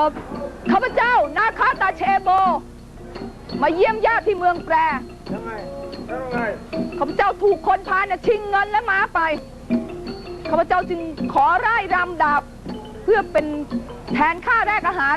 เออข้าพเจ้านาคาตาเชโบ มาเยี่ยมญาติที่เมืองแปรยังไงแล้วไงข้าพเจ้าถูกคนพาเนี่ยชิงเงินและม้าไปข้าพเจ้าจึงขอไร่รำดาบ เพื่อเป็นแทนค่าแรกอาหาร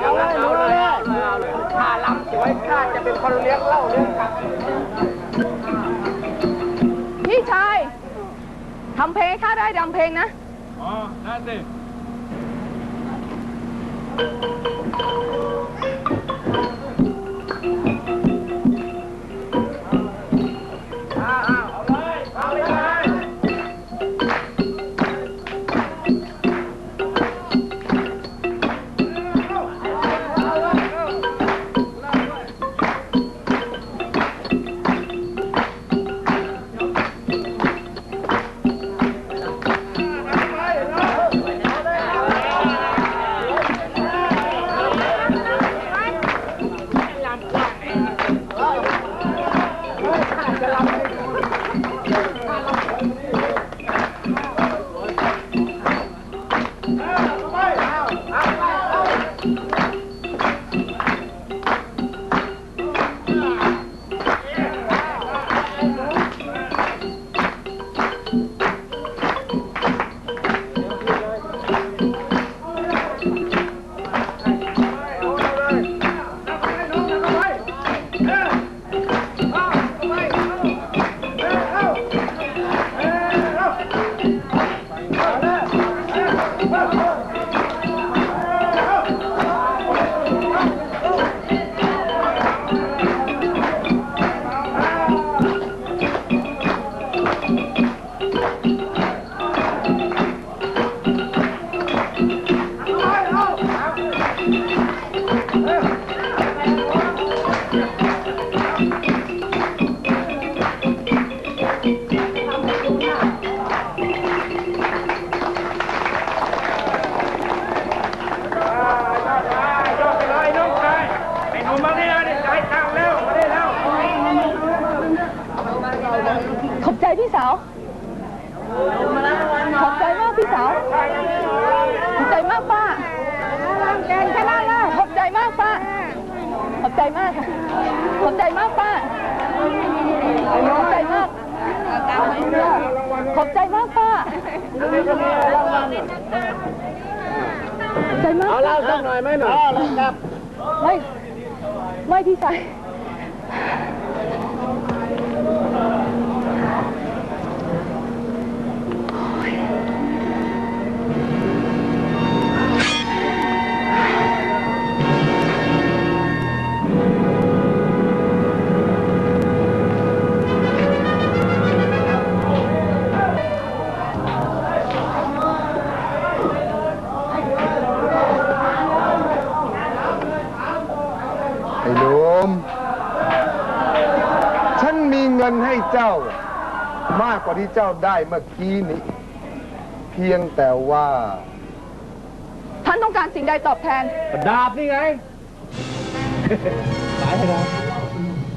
เอาเลยเอาเลยเอาเลยเอาเลยข้าลำสวยข้าจะเป็นคนเลี้ยงเหล้าเลี้ยงกับพี่ชายทำเพลงให้ข้าได้รำเพลงนะ อ๋อนั่นสิ Thank you. สาวขอบใจมากป้าแกงแค่นั้นละขอบใจมากป้าขอบใจมากค่ะขอบใจมากป้าขอบใจมากขอบใจมากป้าขอบใจมากเอาเล่าสักหน่อยไหมหน่อยครับไม่ไม่พี่ชาย เงินให้เจ้ามากกว่าที่เจ้าได้เมื่อกี้นี้ เพียงแต่ว่า ท่านต้องการสิ่งใดตอบแทน ดาบนี่ไงขายให้เรา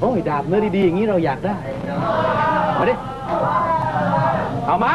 โอ้ยดาบเนื้อดีๆอย่างนี้เราอยากได้ มาดิ เอามา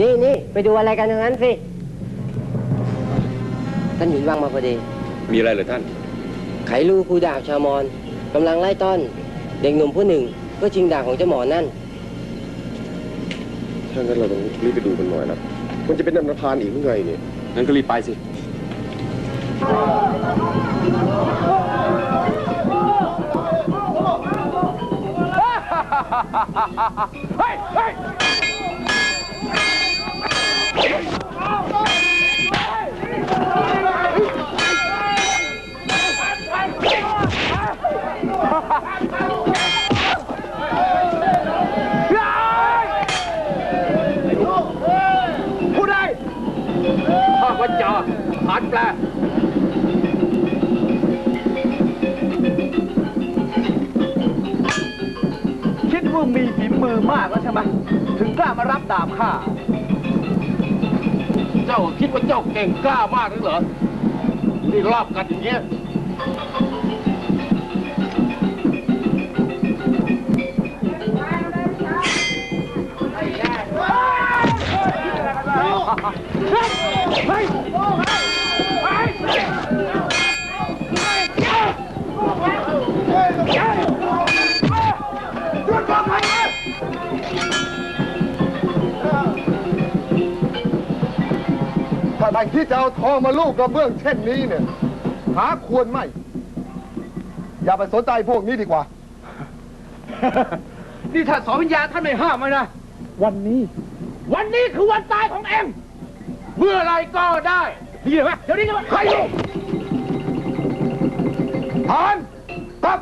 นี่นี่ไปดูอะไรกันทั้งนั้นสิ ท่านหญิงว่างมาพอดี มีอะไรเหรอท่าน ไขลูครูดาบชาวมอญกำลังไล่ต้อน เด็กหนุ่มผู้หนึ่งเพื่อชิงดาบของเจ้าหมอนั่น ถ้างั้นเราต้องรีบไปดูมันหน่อยนะมันจะเป็นอันธพาลอีกหรือไงเนี่ยงั้นก็รีบไปสิ เฮ้ยเฮ้ย ว่ามีฝีมือมากแล้วใช่ไหมถึงกล้ามารับดาบข้า เจ้าคิดว่าเจ้าเก่งกล้ามากหรือเหรอ นี่รอบกันอย่างเงี้ยถ้าทางที่จะเอาทองมาลูกกระเบื้องเช่นนี้เนี่ย หาควรไม่ อย่าไปสนใจพวกนี้ดีกว่า นี่ถ้าสองวิญญาณท่านไม่ห้ามไว้นะ วันนี้ วันนี้คือวันตายของเอ็มเมื่อไรก็ได้ได้ยินไหมเดี๋ยวนี้ก็ใครอยู่ผ่านครับ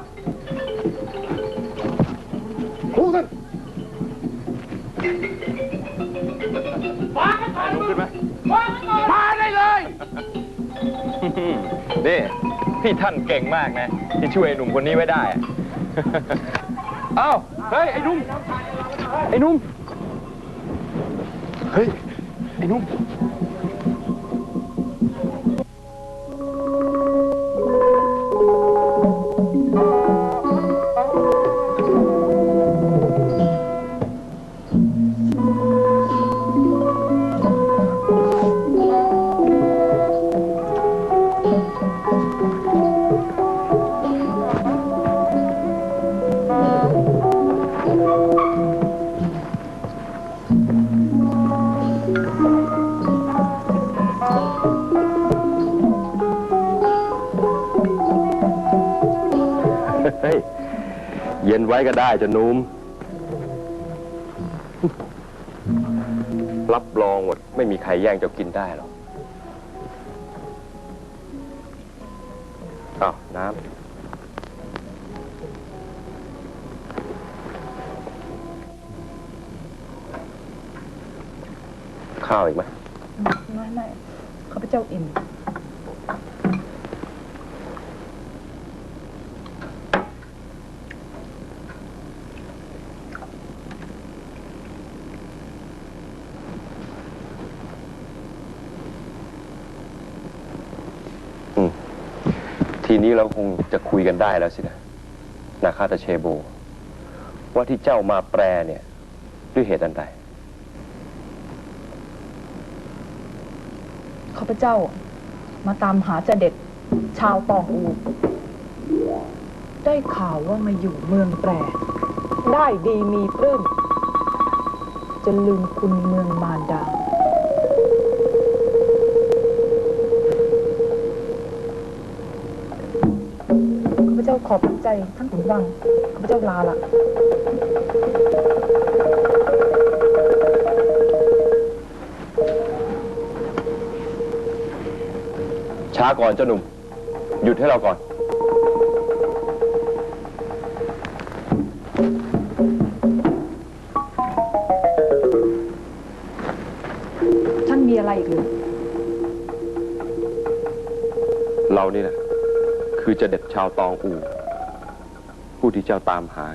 ครูท่านฟ้ากันผ่านขึ้นไห มาได้เลย นี่พี่ท่านเก่งมากนะ ที่ช่วยไอ้หนุ่มคนนี้ไว้ได้ เอ้า เฮ้ย ไอ้หนุ่ม ไอ้หนุ่ม เฮ้ย ไอ้หนุ่ม เย็นไว้ก็ได้จะนุมรับรองหมดไม่มีใครแย่งเจ้ากินได้หรอกอ้าวน้ำข้าวอีกไหมไม่ไม่ข้าพเจ้าอิ่ม ทีนี้เราคงจะคุยกันได้แล้วสินะนาคาตาเชโบ ว่าที่เจ้ามาแปลเนี่ย ด้วยเหตุอันใดข้าพเจ้ามาตามหาจะเด็ดชาวตองอู ได้ข่าวว่ามาอยู่เมืองแปร ได้ดีมีปลื้มจะลืมคุณเมืองมารดา ข้าพเจ้าขอบพระใจท่านขุนวังข้าพเจ้าลาละช้าก่อนเจ้าหนุ่ม หยุดให้เราก่อน ท่านมีอะไรอีกหรือเรานี่แหละ คือจะเด็ดชาวตองอู ผู้ที่เจ้าตามหา